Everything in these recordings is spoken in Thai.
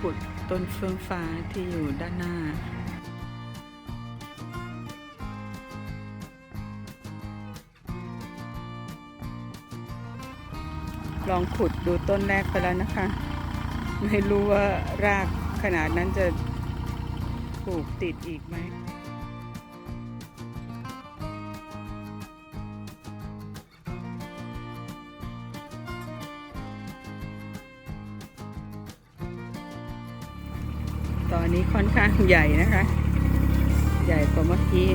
ขุดต้นเฟ้าที่อยู่ด้านหน้า ลองขุดดูต้นแรกไปแล้วนะคะ ไม่รู้ว่ารากขนาดนั้นจะปลูกติดอีกไหม ตอนนี้ค่อนข้างใหญ่นะคะ ใหญ่กว่าเมื่อกี้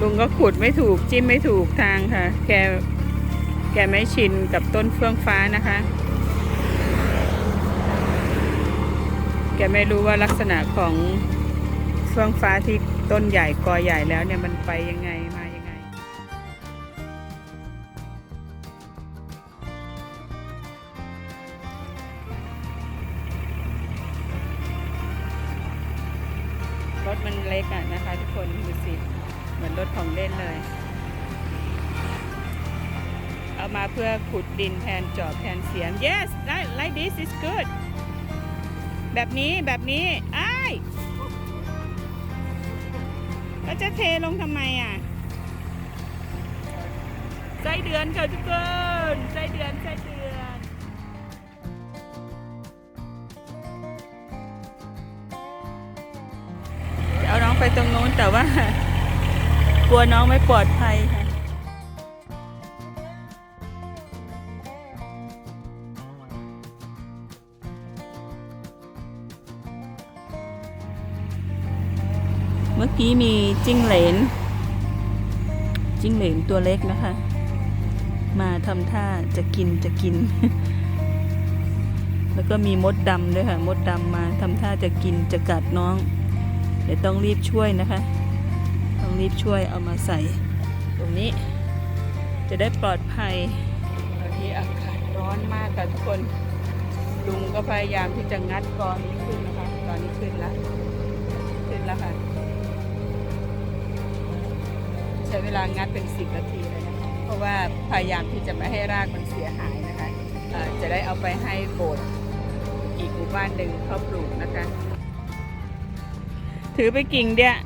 ลุงก็ขุดไม่ถูกจิ้มไม่ถูกทางค่ะ แกแกไม่ชินกับต้นเฟื่องฟ้านะคะ แกไม่รู้ว่าลักษณะของเฟื่องฟ้าที่ต้นใหญ่กอใหญ่แล้วเนี่ยมันไปยังไงมายังไง เล็กอะนะคะ ทุกคนดูสิเหมือนรถของเล่นเลย เอามาเพื่อขุดดินแทนจอบแทนเสียม yes like like this is good แบบนี้แบบนี้ไอ้ายแล้วจะเทลงทำไมอะไส้เดือนค่ะทุกคนไส้เดือนไส้เดือน ตรงโน้นแต่ว่า กลัวน้องไม่ปลอดภัยค่ะเมื่อกี้มีจิ้งเหลน จิ้งเหลนตัวเล็กนะคะ มาทำท่าจะกินจะกิน แล้วก็มีมดดำด้วยค่ะ มดดำมาทำท่าจะกินจะกัดน้อง เดี๋ยวต้องรีบช่วยนะคะ ต้องรีบช่วยเอามาใส่ตรงนี้ จะได้ปลอดภัยตอนนี้อากาศร้อนมากค่ะทุกคนลุงก็พยายามที่จะงัดกรอนนี้ขึ้นนะคะ ตอนนี้ขึ้นแล้วขึ้นแล้วค่ะ ใช้เวลางัดเป็นสิบนาทีเลยนะคะ เพราะว่าพยายามที่จะไม่ให้รากมันเสียหายนะคะเอ่อจะได้เอาไปให้โบสถ์อีกหมู่บ้านหนึ่งเขาปลูกนะคะ ถือไปกิ่งเดียว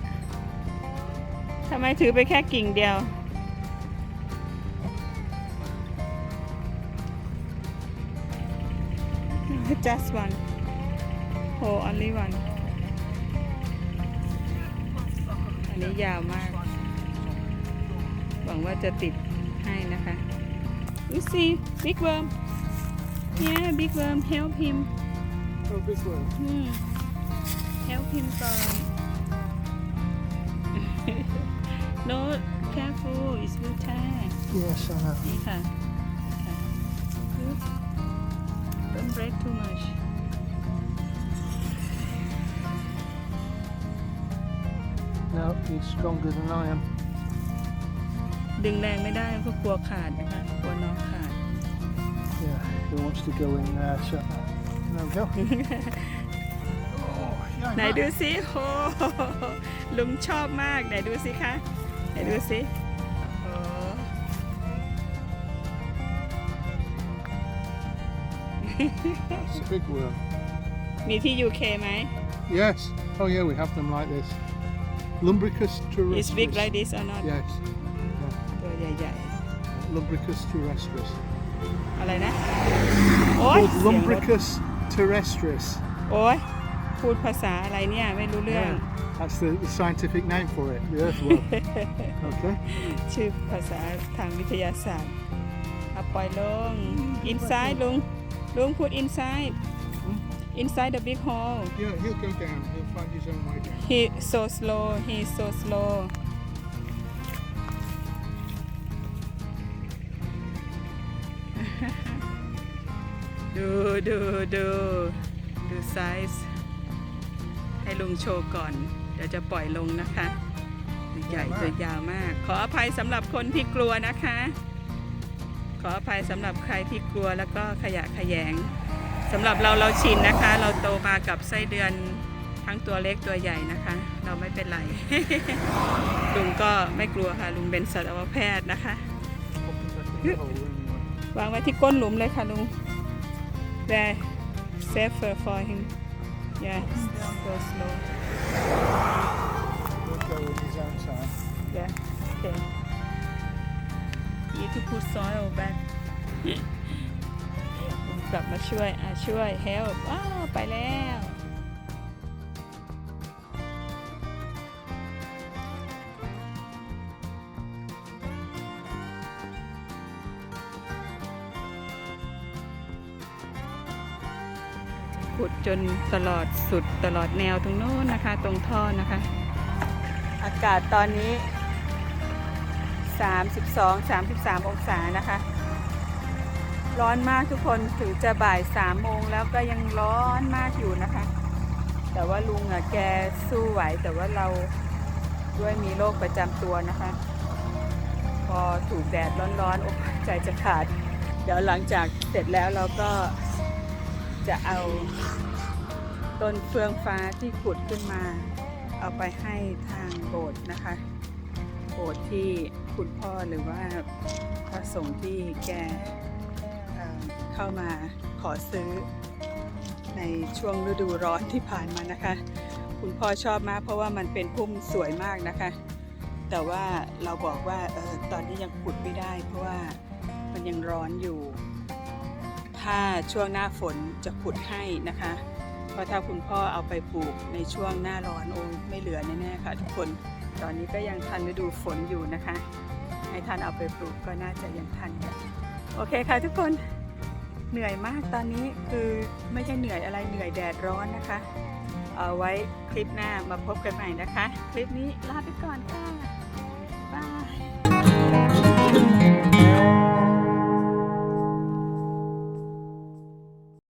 ทำไมถือไปแค่กิ่งเดียว just one oh only one อันนี้ยาวมาก หวังว่าจะติดให้นะคะ You see big worm yeah big worm help him Oh, big one. Hmm. Help him ก่อน no careful it's will tear Yes, I know. นี่ค่ะค่ะ Good. don't break too much No, he's stronger than I am. ดึงแรงไม่ได้เพราะกลัวขาดนะคะ กลัวน้องขาด Yeah, he wants to go in there. So, there we go. Oh, yeah, ไหนดูสิโอ้ลุงชอบมาก ไหนดูสิคะไหนดูสิโอ้ That's a big worm. มีที่ UK ไหม Yes. Oh, yeah, we have them like this. Lumbricus terrestris. Is big like this or not Yes. ตัวใหญ่ Lumbricus terrestris. ๆอะไรนะ โอ้ย Called เสียงรถ Lumbricus terrestris. โอ้ย พูดภาษาอะไรเนี่ยไม่รู้เรื่อง Yeah, that's the, the scientific name for it, the earthworm. okay. ชื่อภาษาทางวิทยาศาสตร์เอาปล่อยลง inside ลุง ลุงพูด inside inside the big hole Yeah, he'll go down. He'll find his own way down. he so slow he so slow ดูดูดูดูไซส์ ให้ลุงโชว์ก่อน เดี๋ยวจะปล่อยลงนะคะตัวใหญ่ตัวยาวมาก ขออภัยสำหรับคนที่กลัวนะคะ ขออภัยสำหรับใครที่กลัวแล้วก็ขยะแขยงสำหรับเราเราชินนะคะ เราโตมากับไส้เดือนทั้งตัวเล็กตัวใหญ่นะคะ เราไม่เป็นไร ลุงก็ไม่กลัวค่ะ ลุงเป็นสัตวแพทย์นะคะวางไว้ที่ก้นหลุมเลยค่ะลุง There safer for him yeah go slow He'll go in his own time. yeah okay need to put soil back กลับมาช่วย อะช่วย help อ้าวไปแล้ว ขุดจนตลอดสุดตลอดแนวตรงโน้นนะคะ ตรงท่อนะคะ อากาศตอนนี้ 32 33 องศานะคะ ร้อนมากทุกคนถึงจะบ่าย3โมงแล้วก็ยังร้อนมากอยู่นะคะ แต่ว่าลุงอะแกสู้ไหวแต่ว่าเราด้วยมีโรคประจำตัวนะคะ พอถูกแดดร้อนๆอ้ใจจะขาด เดี๋ยวหลังจากเสร็จแล้วเราก็ จะเอาต้นเฟืองฟ้าที่ขุดขึ้นมา เอาไปให้ทางโบสถ์นะคะ โบสถ์ที่คุณพ่อหรือว่าพระสงฆ์ที่แกเเข้ามาขอซื้อ ในช่วงฤดูร้อนที่ผ่านมานะคะ คุณพ่อชอบมากเพราะว่ามันเป็นพุ่มสวยมากนะคะ แต่ว่าเราบอกว่าเออตอนนี้ยังขุดไม่ได้ เพราะว่ามันยังร้อนอยู่ ถ้าช่วงหน้าฝนจะขุดให้นะคะ เพราะถ้าคุณพ่อเอาไปปลูกในช่วงหน้าร้อนโอ้ไม่เหลือแน่ๆค่ะ ทุกคนตอนนี้ก็ยังทันฤดูฝนอยู่นะคะ ให้ท่านเอาไปปลูกก็น่าจะยังทันค่ะโอเคค่ะทุกคนเหนื่อยมากตอนนี้คือไม่ใช่เหนื่อยอะไรเหนื่อยแดดร้อนนะคะ เอาไว้คลิปหน้ามาพบกันใหม่นะคะ คลิปนี้ลาไปก่อนค่ะ